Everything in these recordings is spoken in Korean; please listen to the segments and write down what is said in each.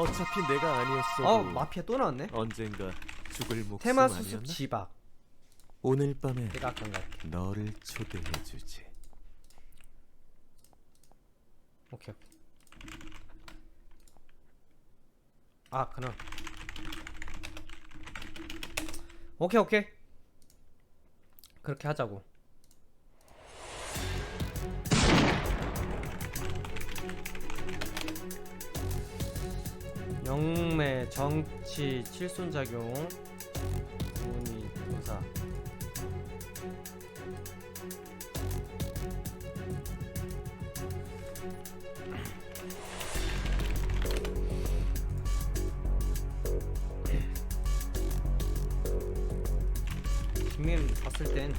어차피 내가 아니었어도 어 마피아 또 나왔네. 언젠가 죽을 목숨 테마 수습 아니었나? 지박. 오늘 밤에 내가 아까 갈게. 너를 초대해주지. 오케이 아 그럼. 오케이 오케이. 그렇게 하자고 영매 정치 칠순작용. 문의 조사. 김민 봤을 땐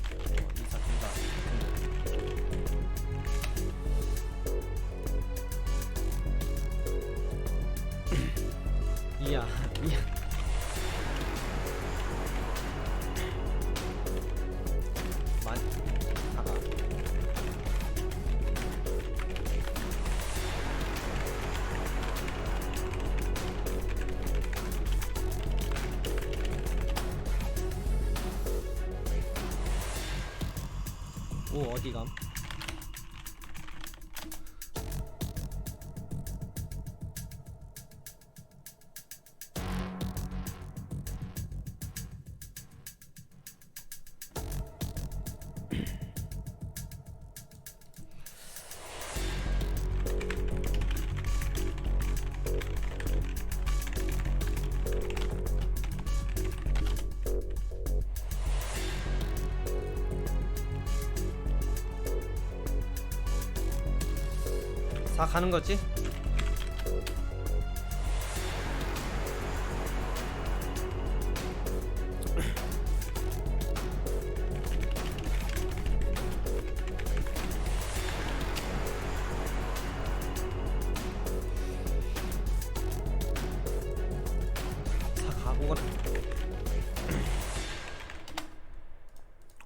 오어 다 가는 거지?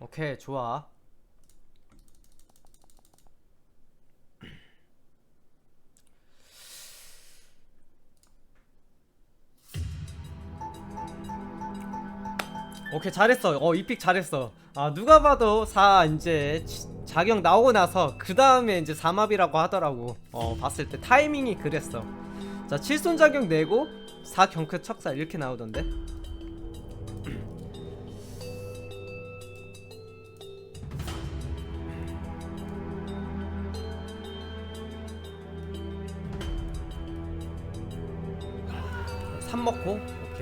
오케이 좋아. 오케이 잘했어. 어 이 픽 잘했어. 아 누가 봐도 4 이제 치- 자격 나오고 나서 그 다음에 이제 3합이라고 하더라고. 어 봤을 때 타이밍이 그랬어. 자 7손 자격 내고 4 경크 척살 이렇게 나오던데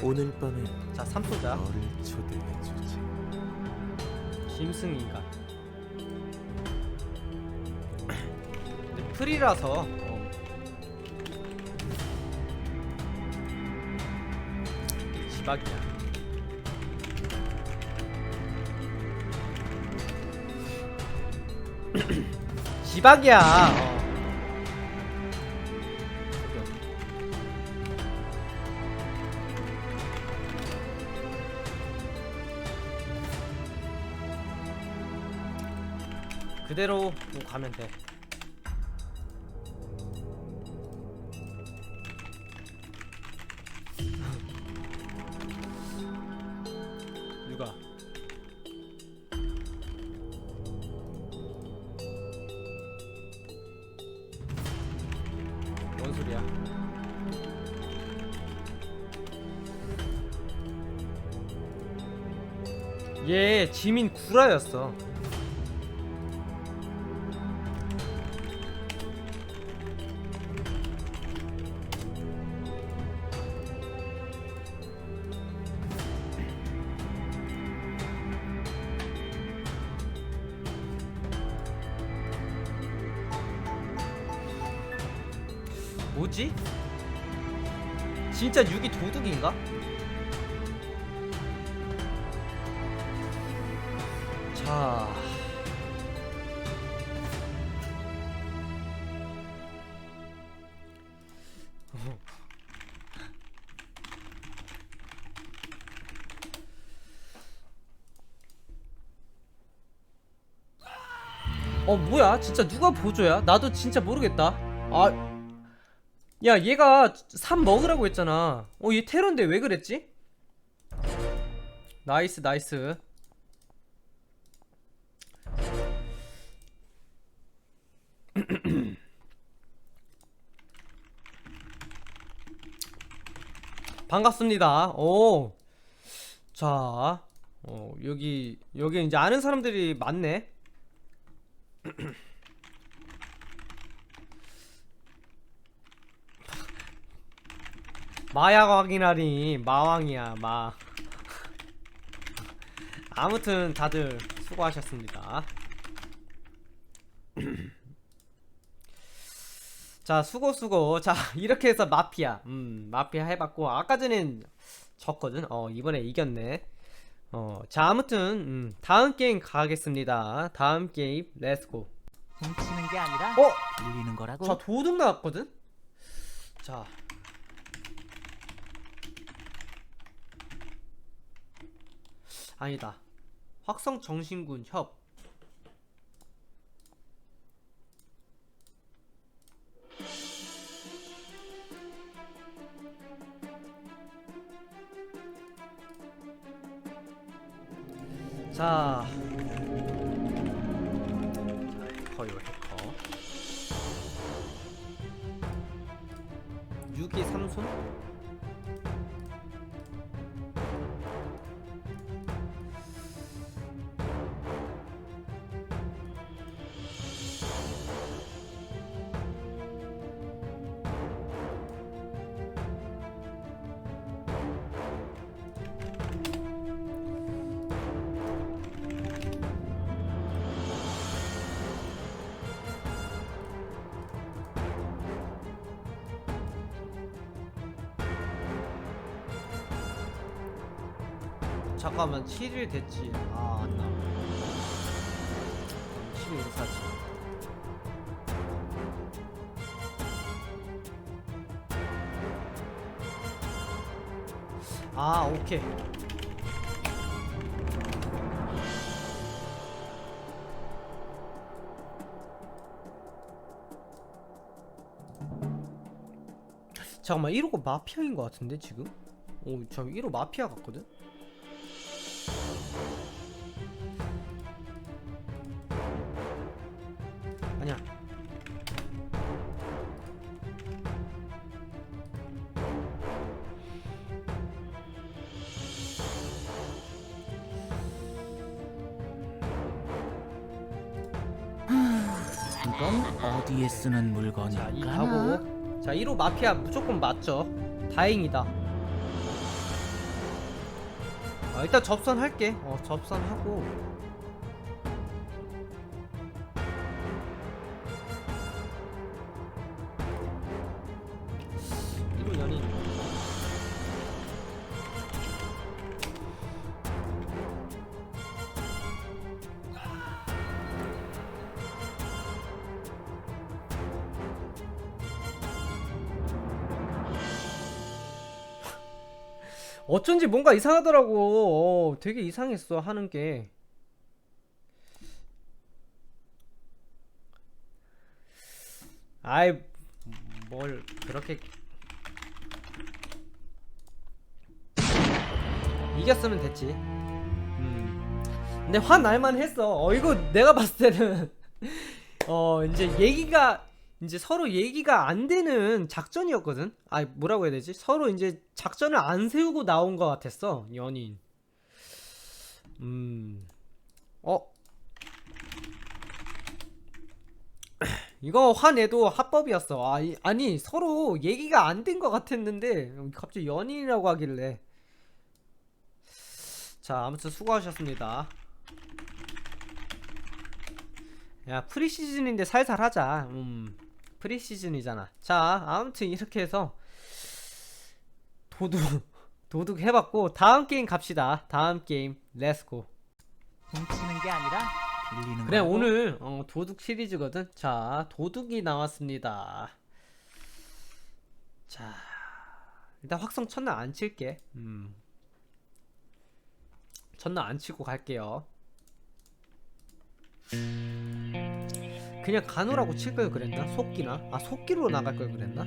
오늘 밤에 자 3소자 너를 초대해주지. 근데 풀이라서 어. 지박이야 지박이야 그대로 가면 돼. 누가? 뭔 소리야? 얘 지민 구라였어. 6이 도둑인가? 자. 어 뭐야 진짜 누가 보조야? 나도 진짜 모르겠다 아 야 얘가 3 먹으라고 했잖아 어 얘 테러인데 왜 그랬지? 나이스 나이스 반갑습니다 오 자, 어, 여기, 여기 이제 아는 사람들이 많네. 마약 확인하니 마왕이야 마. 아무튼 다들 수고하셨습니다. 자 수고 수고 자 이렇게 해서 마피아 음 마피아 해봤고 아까 전엔 졌거든 어 이번에 이겼네 어자 아무튼 음, 다음 게임 가겠습니다 다음 게임 렛츠고 훔치는 게 아니라 어? 빌리는 거라고. 자 도둑 나왔거든 자 아니다. 확성 정신군 협. 자, 자 해커요 해커. 6이 삼손? 잠깐만 7일 됐지 아 안나 7일 사지 아 오케이 잠깐만 1호가 마피아인 것 같은데 지금? 오저 1호 마피아 같거든? 자, 1호 마피아 무조건 맞죠? 다행이다. 아, 일단 접선할게. 어, 접선하고. 어쩐지 뭔가 이상하더라고. 어, 되게 이상했어 하는 게. 아이 뭘 그렇게 이겼으면 됐지. 음. 근데 화날만 했어. 어 이거 내가 봤을 때는 어 이제 얘기가 이제 서로 얘기가 안 되는 작전이었거든. 아 뭐라고 해야 되지? 서로 이제 작전을 안 세우고 나온 것 같았어 연인. 음, 어 이거 화내도 합법이었어. 아, 이- 아니 서로 얘기가 안 된 것 같았는데 갑자기 연인이라고 하길래. 자 아무튼 수고하셨습니다. 야 프리시즌인데 살살 하자. 음. 프리시즌이잖아. 자, 아무튼 이렇게 해서 도둑 도둑 해봤고 다음 게임 갑시다. 다음 게임 렛츠고. 훔치는 게 아니라 빌리는 그래 거라고. 오늘 어, 도둑 시리즈거든. 자, 도둑이 나왔습니다. 자, 일단 확성 첫날 안 칠게. 음. 첫날 안 치고 갈게요. 그냥 간호라고 칠 걸 그랬나? 속기나? 아 속기로 나갈 걸 그랬나?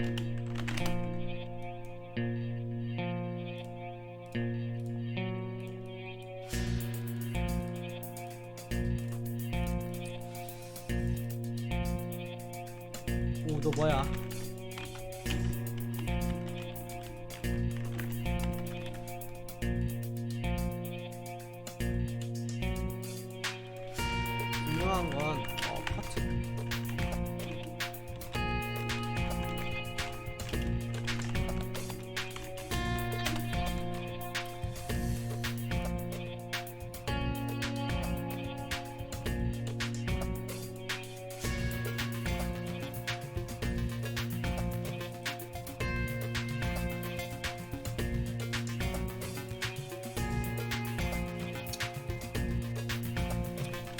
오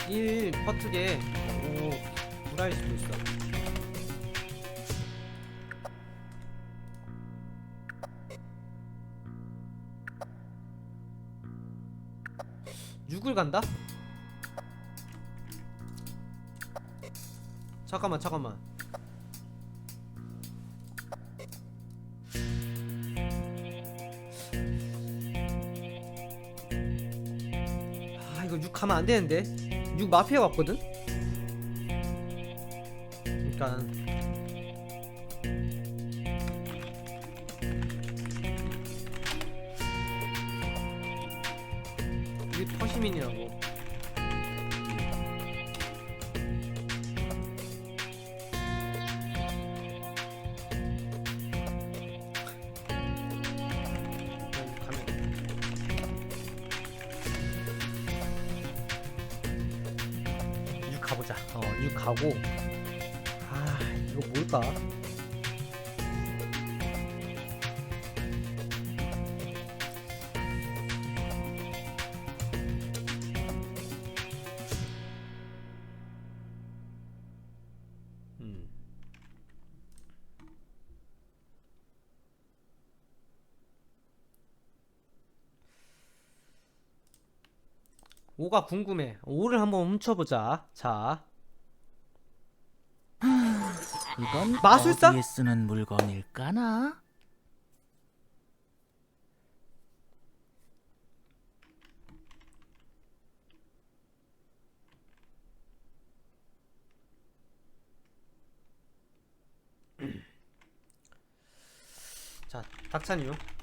1 퍼트게 오 불알 수도 있어. 6을 간다? 잠깐만 잠깐만. 아 이거 6 가면 안되는데? 6 마피아 같거든? 그니까 이게 퍼시민이라고 가고. 아, 이거 뭘까? 음. 오가 궁금해. 오를 한번 훔쳐보자. 자, 이건 마술사? 어디에 쓰는 물건일까나? 자, 닥찬이요.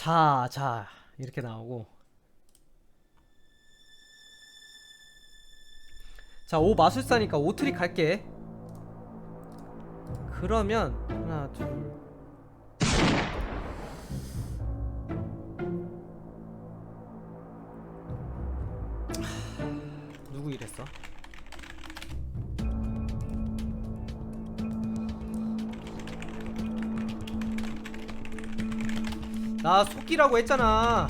자, 자, 이렇게 나오고. 자, 오 마술사니까 오트릭 갈게. 그러면 하나 둘 하, 누구 이랬어? 나 속기라고 했잖아.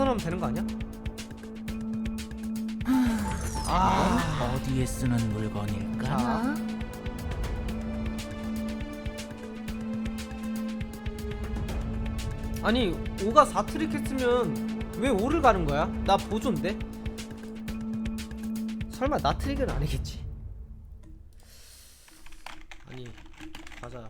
벗어나면 되는 거 아니야? 아 어디에 쓰는 물건일까나? 아니 5가 4 트릭 했으면 왜 5를 가는 거야? 나 보조인데? 설마 나 트릭은 아니겠지? 아니 가자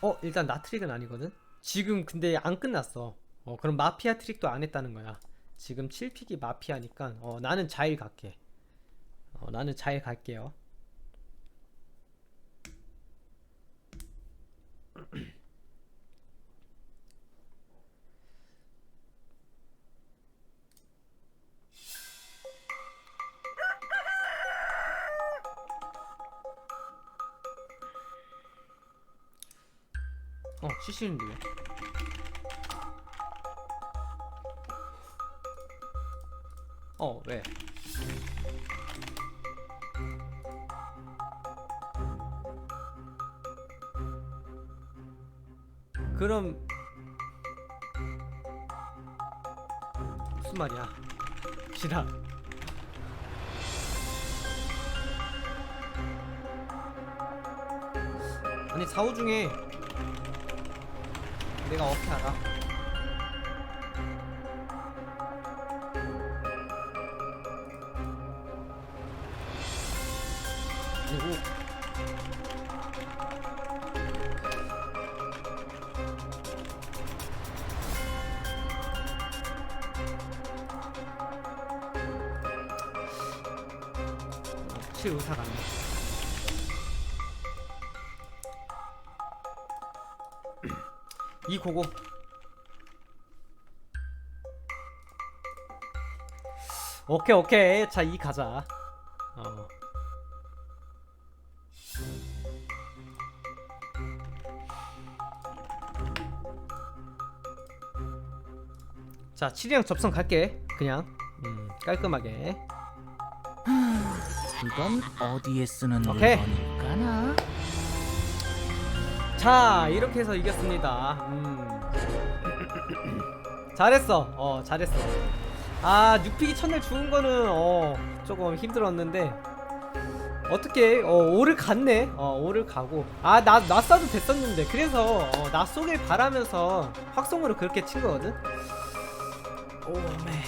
어 일단 나 트릭은 아니거든? 지금 근데 안 끝났어. 어 그럼 마피아 트릭도 안 했다는 거야. 지금 7픽이 마피아니까 어 나는 자일 갈게. 어 나는 자일 갈게요 왜? 어 왜? 그럼 무슨 말이야? 싫어. 아니 사후 중에 내가 어떻게 알아? 고고 오케이 오케이 자 이 가자 어. 자 7이랑 접선 갈게 그냥 음, 깔끔하게 이건 어디에 쓰는 오케이. 물건일까나? 자 이렇게 해서 이겼습니다. 음. 잘했어. 어 잘했어. 아 6픽이 첫날 죽은 거는 어 조금 힘들었는데. 어떻게 어 5를 갔네. 어 5를 가고. 아나 나싸도 됐었는데. 그래서 어, 나 쏘길 바라면서 확성으로 그렇게 친 거거든. 오메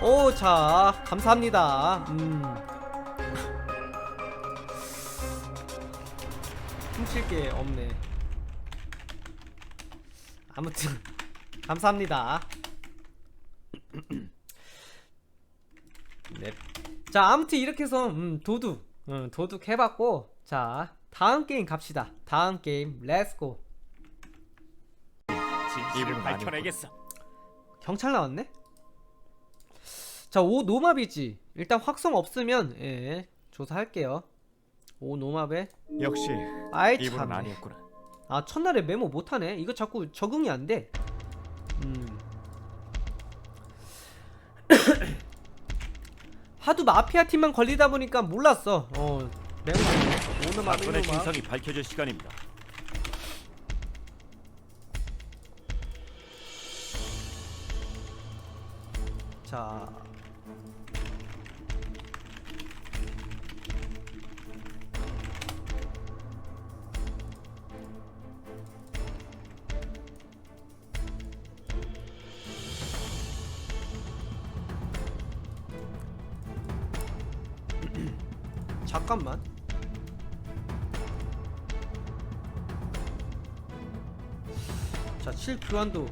오자 감사합니다. 음 훔칠 게 없네. 아무튼 감사합니다. 네. 자 아무튼 이렇게 해서 음, 도둑 음, 도둑 해봤고 자 다음 게임 갑시다. 다음 게임 렛츠고. 진실을 밝혀내겠어. 경찰 나왔네? 자, 오 노맵이지. 일단 확성 없으면 예, 조사할게요. 오 노맵에 역시 아이 이분은 참. 아니었구나. 아 첫날에 메모 못하네. 이거 자꾸 적응이 안 돼. 음. 하도 마피아 팀만 걸리다 보니까 몰랐어. 어 메모 메모 막. 진상이 밝혀질 시간입니다. 자. 잠깐만. 자, 7 교환도.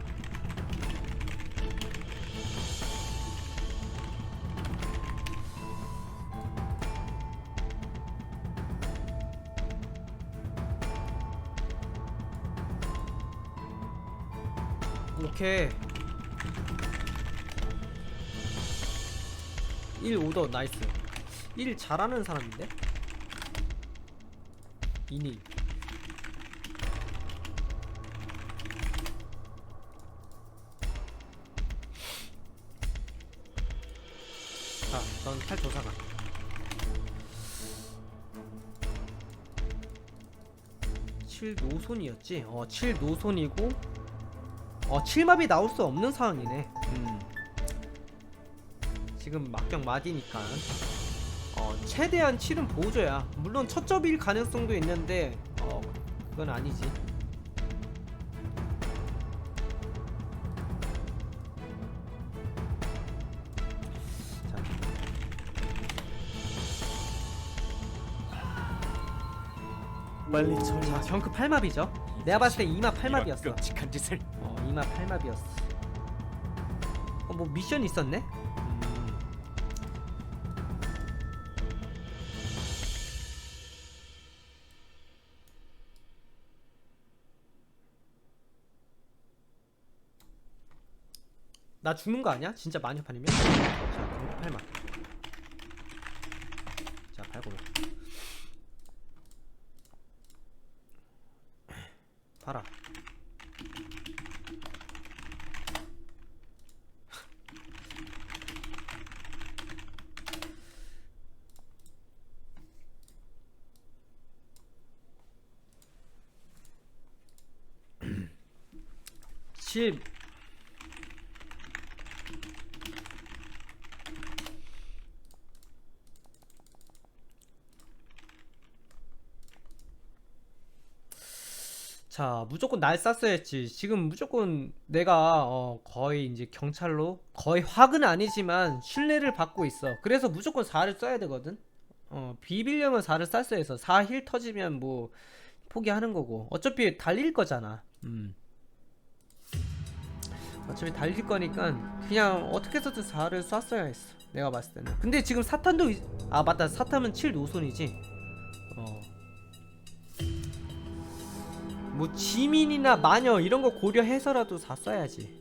오케이. 1 오더 나이스 1 잘하는 사람인데? 이니. 자, 넌 탈조사가. 7 노손이었지? 어7 노손이고 어 7맙이 나올 수 없는 상황이네. 음. 지금 막경 마디니까. 어 최대한 7은 보호줘야 물론 첫 접일 가능성도 있는데 어 그건 아니지 자 빨리 자, 처리하자. 경크 8맙이죠. 내가 봤을 때 2마 8맙이었어. 끔찍한 짓을. 어, 2마 8맙이었어. 어, 뭐 미션 있었네? 나 죽는 거 아니야? 진짜 마녀판이면? 자, 경크 8맙. 자, 발골. 봐라. 십 자, 무조건 날 쐈어야 했지. 지금 무조건 내가 어, 거의 이제 경찰로 거의 확은 아니지만 신뢰를 받고 있어. 그래서 무조건 4를 써야 되거든. 어, 비빌려면 4를 쐈어야 해서 4 힐 터지면 뭐 포기하는 거고. 어차피 달릴 거잖아. 음. 어차피 달릴 거니까 그냥 어떻게 해서든 4를 쐈어야 했어. 내가 봤을 때는. 근데 지금 사탄도 있- 아 맞다. 사탄은 7 노손이지. 어. 뭐 지민이나 마녀 이런 거 고려해서라도 샀어야지.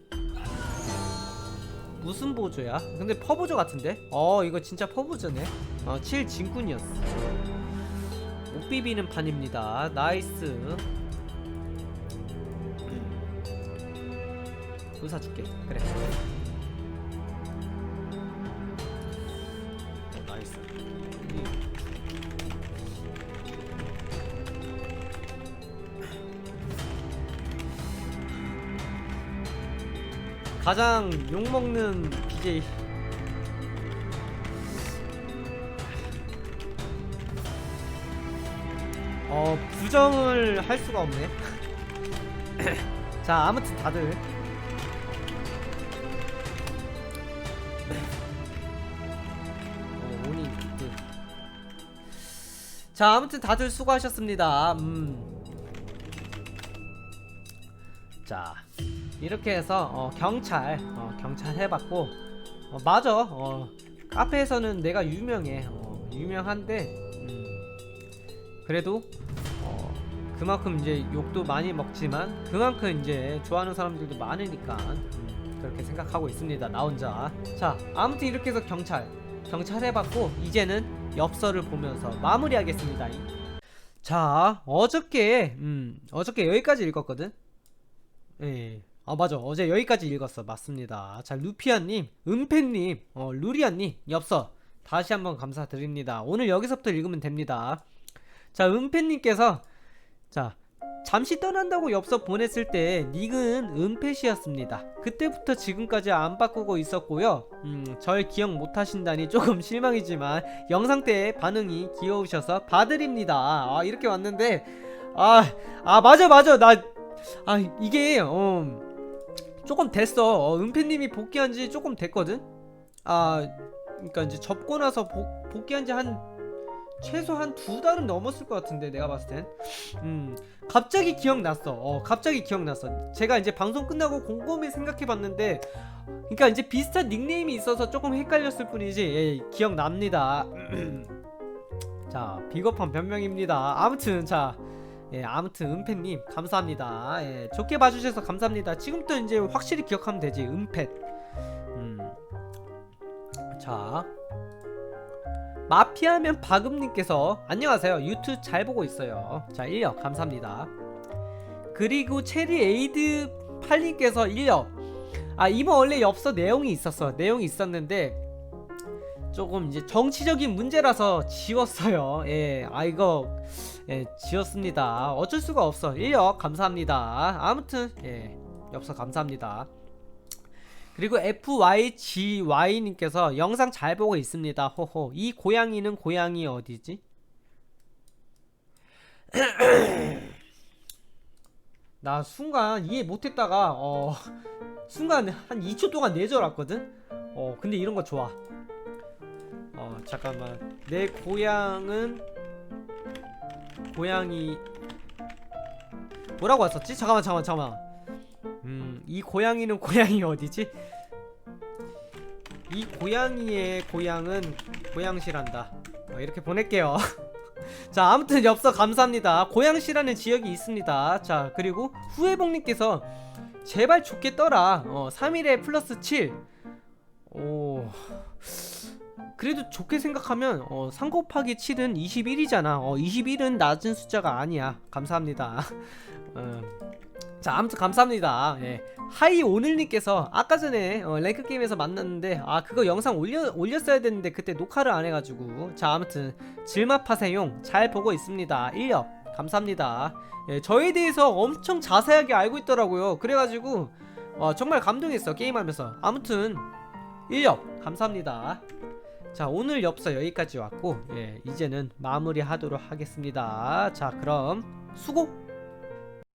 무슨 보조야? 근데 퍼보조 같은데? 어 이거 진짜 퍼보조네. 어 7 진군이었어. 못 비비는 판입니다. 나이스. 의사 줄게. 그래. 가장 욕먹는 BJ 어 부정을 할 수가 없네 자 아무튼 다들 어, 그. 자 아무튼 다들 수고하셨습니다 음. 이렇게 해서 어, 경찰 어, 경찰 해봤고 어, 맞아. 어, 카페에서는 내가 유명해. 어, 유명한데 음, 그래도 어, 그만큼 이제 욕도 많이 먹지만 그만큼 이제 좋아하는 사람들도 많으니까 음, 그렇게 생각하고 있습니다 나 혼자. 자 아무튼 이렇게 해서 경찰 경찰 해봤고 이제는 엽서를 보면서 마무리하겠습니다. 자 어저께 음 어저께 여기까지 읽었거든? 예. 아 맞아. 어제 여기까지 읽었어. 맞습니다. 자 루피아님 은팬님 어 루리아님 엽서 다시 한번 감사드립니다. 오늘 여기서부터 읽으면 됩니다. 자 은팬님께서 자 잠시 떠난다고 엽서 보냈을 때 닉은 은펫이었습니다. 그때부터 지금까지 안 바꾸고 있었고요. 음 절 기억 못하신다니 조금 실망이지만 영상 때 반응이 귀여우셔서 봐드립니다. 아 이렇게 왔는데 아 아 맞아 맞아. 나 아 이게 어 조금 됐어. 어, 은폐님이 복귀한 지 조금 됐거든? 아 그러니까 이제 접고 나서 복, 복귀한 지 한 최소 한 두 달은 넘었을 것 같은데 내가 봤을 땐 음 갑자기 기억났어. 어 갑자기 기억났어. 제가 이제 방송 끝나고 곰곰이 생각해봤는데 그러니까 이제 비슷한 닉네임이 있어서 조금 헷갈렸을 뿐이지. 예, 기억납니다. 자 비겁한 변명입니다. 아무튼 자 예, 아무튼 은펫님 감사합니다. 예, 좋게 봐주셔서 감사합니다. 지금부터 이제 확실히 기억하면 되지. 은펫. 음. 자, 마피아면 박음님께서 안녕하세요. 유튜브 잘 보고 있어요. 자, 1력 감사합니다. 그리고 체리 에이드 8님께서 1력. 아 이번 원래 엽서 내용이 있었어. 내용이 있었는데 조금 이제 정치적인 문제라서 지웠어요. 예, 아 이거 예, 지웠습니다. 어쩔 수가 없어. 1역 감사합니다. 아무튼 예, 엽서 감사합니다. 그리고 FYGY님께서 영상 잘 보고 있습니다. 호호. 이 고양이는 고양이 어디지? 나 순간 이해 못했다가 어 순간 한 2초 동안 내절 왔거든. 어 근데 이런 거 좋아. 어 잠깐만 내 고향은 고양이 뭐라고 왔었지? 잠깐만 잠깐만 잠깐만. 음이 고양이는 고양이 어디지? 이 고양이의 고향은 고양시란다. 어, 이렇게 보낼게요. 자 아무튼 엽서 감사합니다 고양시라는 지역이 있습니다 자 그리고 후회복님께서 제발 좋게 떠라 어 3일에 플러스 7오 그래도 좋게 생각하면 어, 3 곱하기 7은 21이잖아. 어 21은 낮은 숫자가 아니야. 감사합니다. 어, 자 아무튼 감사합니다. 예. 하이 오늘님께서 아까 전에 어, 랭크 게임에서 만났는데 아 그거 영상 올려 올렸어야 됐는데 그때 녹화를 안 해가지고. 자 아무튼 질마파세용 잘 보고 있습니다. 1력 감사합니다. 예, 저에 대해서 엄청 자세하게 알고 있더라고요. 그래가지고 어, 정말 감동했어 게임하면서. 아무튼 1력 감사합니다 자 오늘 엽서 여기까지 왔고 예, 이제는 마무리하도록 하겠습니다. 자 그럼 수고